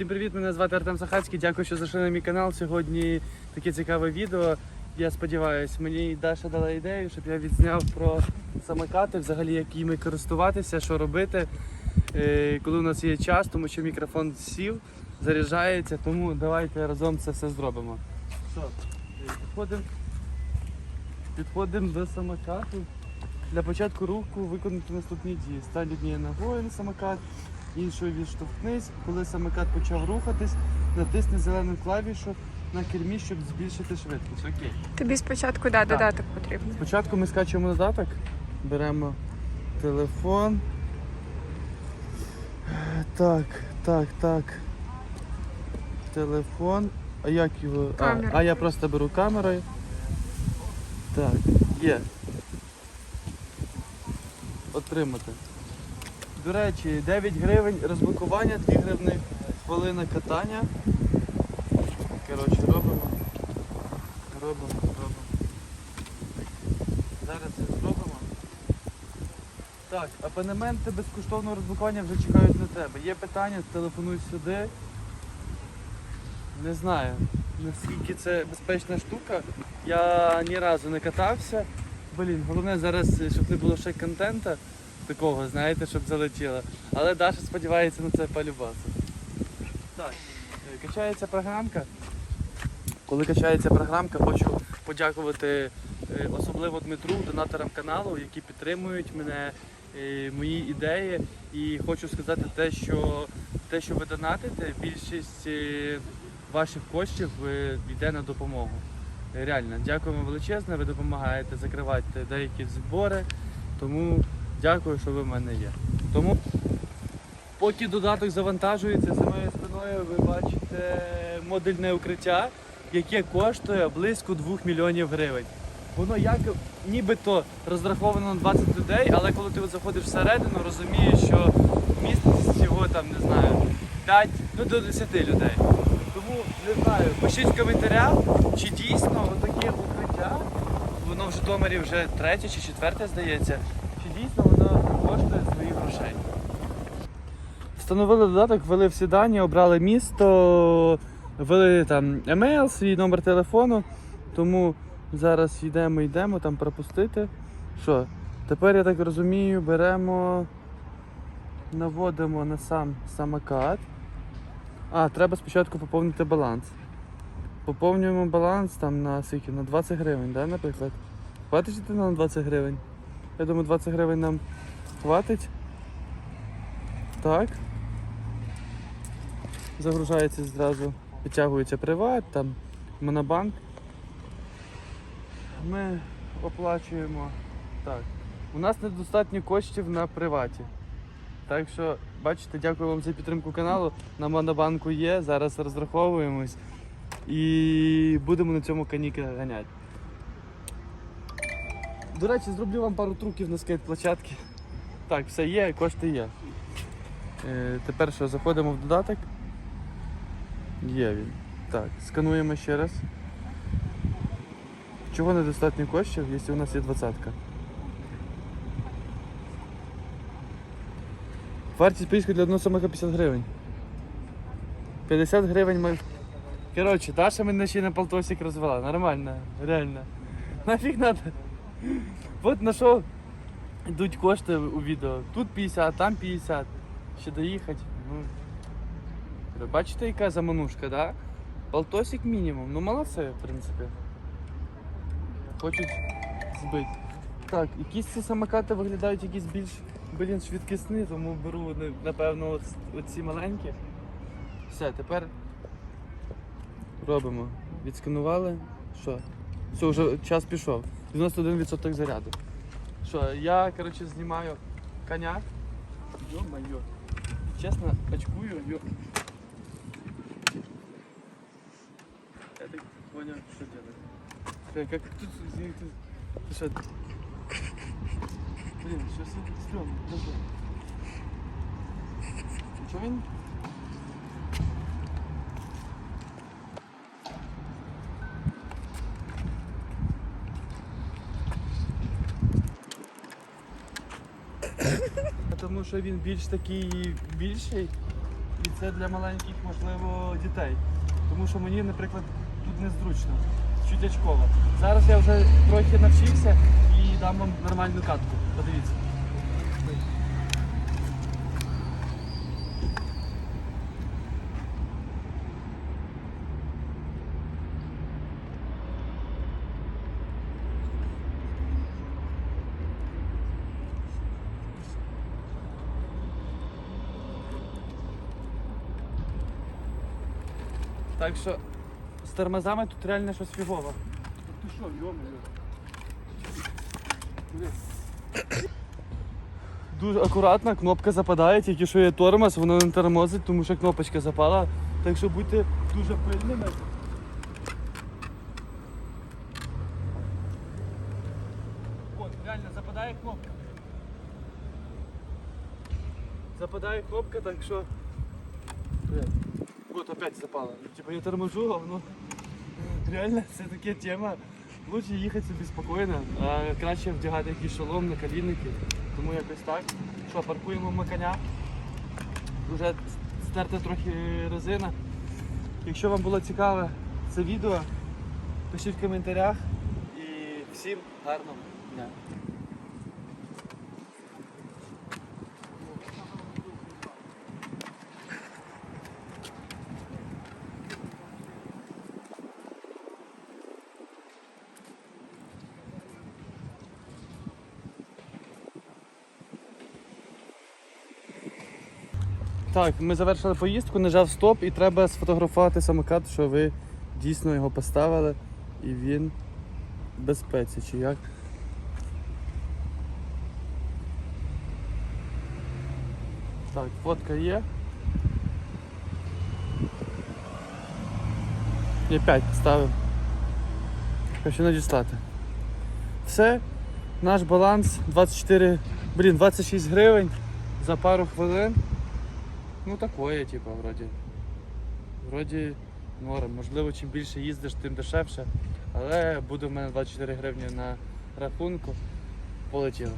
Всім привіт! Мене звати Артем Сахацький. Дякую, що зайшли на мій канал. Сьогодні таке цікаве відео. Я сподіваюся, мені Даша дала ідею, щоб я відзняв про самокати, взагалі як їми користуватися, що робити, е, коли у нас є час, тому що мікрофон сів, заряджається, тому давайте разом це все зробимо. Що, підходимо, підходимо до самокату. Для початку руху виконати наступні дії. Стань однією ногою на самокат, іншою відштовхнись. Коли самокат почав рухатись, натисни зелену клавішу на кермі, щоб збільшити швидкість. Окей. Тобі спочатку да, додаток потрібен. Спочатку ми скачуємо додаток, беремо телефон. Так, так, так. Телефон. А як його? А, Камера. а я просто беру камерою. Так, є. Отримати. До речі, 9 гривень розблокування, 2 гривні хвилина катання. Коротше, робимо. Робимо, робимо. Зараз це зробимо. Так, абонементи безкоштовного розблокування вже чекають на тебе. Є питання, телефонуй сюди. Не знаю, наскільки це безпечна штука. Я ні разу не катався. Блін, головне зараз, щоб не було ще контента такого, знаєте, щоб залетіло. Але Даша сподівається на це полюбасу. Так, качається програмка. Коли качається програмка, хочу подякувати е, особливо Дмитру, донаторам каналу, які підтримують мене, е, мої ідеї. І хочу сказати те, що те, що ви донатите, більшість е, ваших коштів йде на допомогу. Реально, дякуємо величезне, ви допомагаєте закривати деякі збори. Тому дякую, що ви в мене є. Тому поки додаток завантажується за моєю спиною, ви бачите модульне укриття, яке коштує близько 2 мільйонів гривень. Воно як нібито розраховано на 20 людей, але коли ти заходиш всередину, розумієш, що міститься всього там, не знаю, 5 ну, до 10 людей. Тому не знаю, пишіть в коментарях, чи дійсно таке укриття, воно в Житомирі вже третє чи четверте, здається, чи дійсно воно грошей. Встановили додаток, ввели всі дані, обрали місто, ввели там емейл, свій номер телефону. Тому зараз йдемо, йдемо там пропустити. Що? Тепер я так розумію, беремо, наводимо на сам самокат. А, треба спочатку поповнити баланс. Поповнюємо баланс там на скільки? На 20 гривень, да, наприклад. Хватить нам 20 гривень? Я думаю, 20 гривень нам хватить. Так. Загружається зразу, підтягується приват, там монобанк. Ми оплачуємо. Так. У нас недостатньо коштів на приваті. Так що, бачите, дякую вам за підтримку каналу. На монобанку є, зараз розраховуємось і будемо на цьому каніки ганяти. До речі, зроблю вам пару трюків на скейт-площадці. Так, все є, кошти є. Е, тепер що, заходимо в додаток. Є він. Так, скануємо ще раз. Чого недостатньо коштів, якщо у нас є двадцятка? Вартість поїздки для одного самого 50 гривень. 50 гривень ми. Коротше, Даша мене ще на полтосик розвела. Нормально, реально. Нафіг надо. От на що йдуть кошти у відео. Тут 50, там 50. Ще доїхати. Ну. Бачите, яка заманушка, да? Полтосик мінімум. Ну молодці, в принципі. Хочуть збити. Так, якісь ці самокати виглядають якісь більш блін, швидкісні, тому беру напевно оці маленькі. Все, тепер робимо. Відсканували. Що? Все, вже час пішов. 91% заряду. Що, я, коротше, знімаю коня. Йо-моє. честно, очкую. Ё. Я так понял, что делать. Как тут... Слушай, а блин, сейчас это стрёмно. Чё он? Ha ha ha. Тому що він більш такий більший і це для маленьких, можливо, дітей. Тому що мені, наприклад, тут незручно, чутячково. Зараз я вже трохи навчився і дам вам нормальну катку. Подивіться. Так що з тормозами тут реально щось фігово. Ти що, йо-моє? Дуже акуратно, кнопка западає, тільки що є тормоз, воно не тормозить, тому що кнопочка запала. Так що будьте дуже пильними. От, реально западає кнопка. Западає кнопка, так що. Вот опять запало. Типа я торможу, а реально це така тема. Лучше їхати собі спокійно, а краще вдягати якийсь шолом на колінники. Тому якось так. Що, паркуємо ми коня. Вже стерта трохи резина. Якщо вам було цікаве це відео, пишіть в коментарях і всім гарного дня. Так, ми завершили поїздку, нажав стоп і треба сфотографувати самокат, що ви дійсно його поставили і він в безпеці чи як. Так, фотка є. Я 5 ставив. Хочу надіслати. Все, наш баланс 24, блін, 26 гривень за пару хвилин. Ну такое, типа, вроді. Вроді норм. Можливо, чим більше їздиш, тим дешевше. Але буде в мене 24 гривні на рахунку. Полетіли.